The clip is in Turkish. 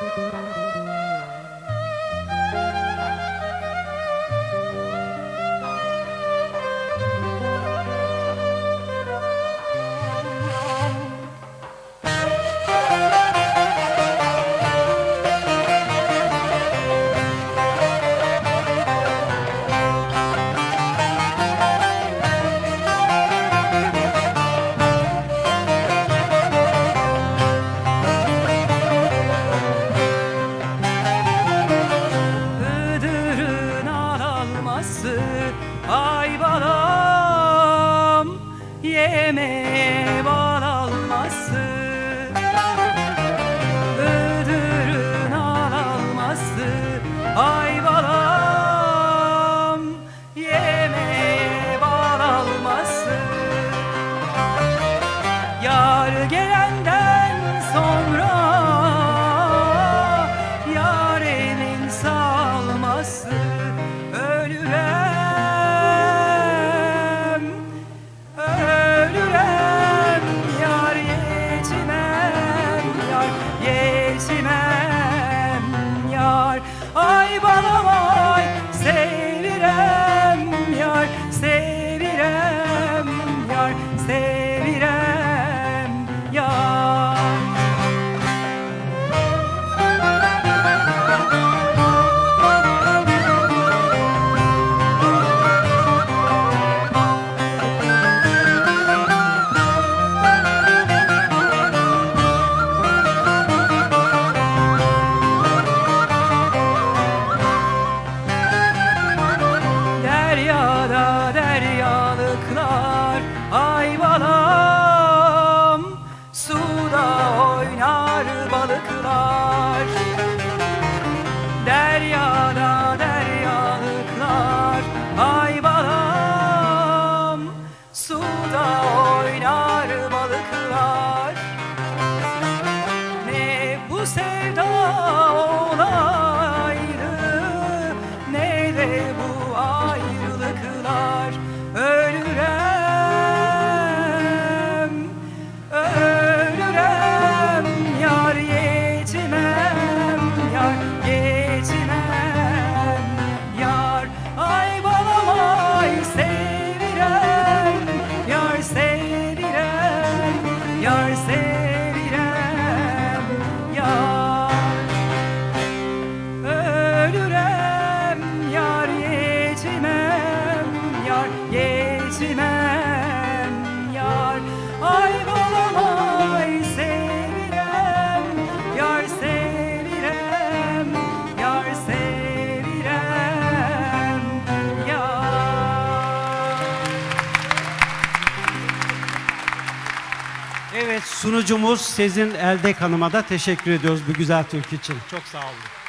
Música yarısı Ay balam yemeğe var. Sevirem Yar Deryada deryalıklar ay balam Suda oynar balıklar. Deryada deryalıklar. Ay balam Suda oynar balıklar. Ne bu sevda sevirem sunucumuz Sezin Eldek Hanım'a da teşekkür ediyoruz bu güzel türkü için. Çok sağ olun.